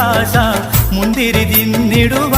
ഉണ്ട് പ്രിയേ കൽവിലൊരാശ മുന്തിരി തിന്നിടുവാൻ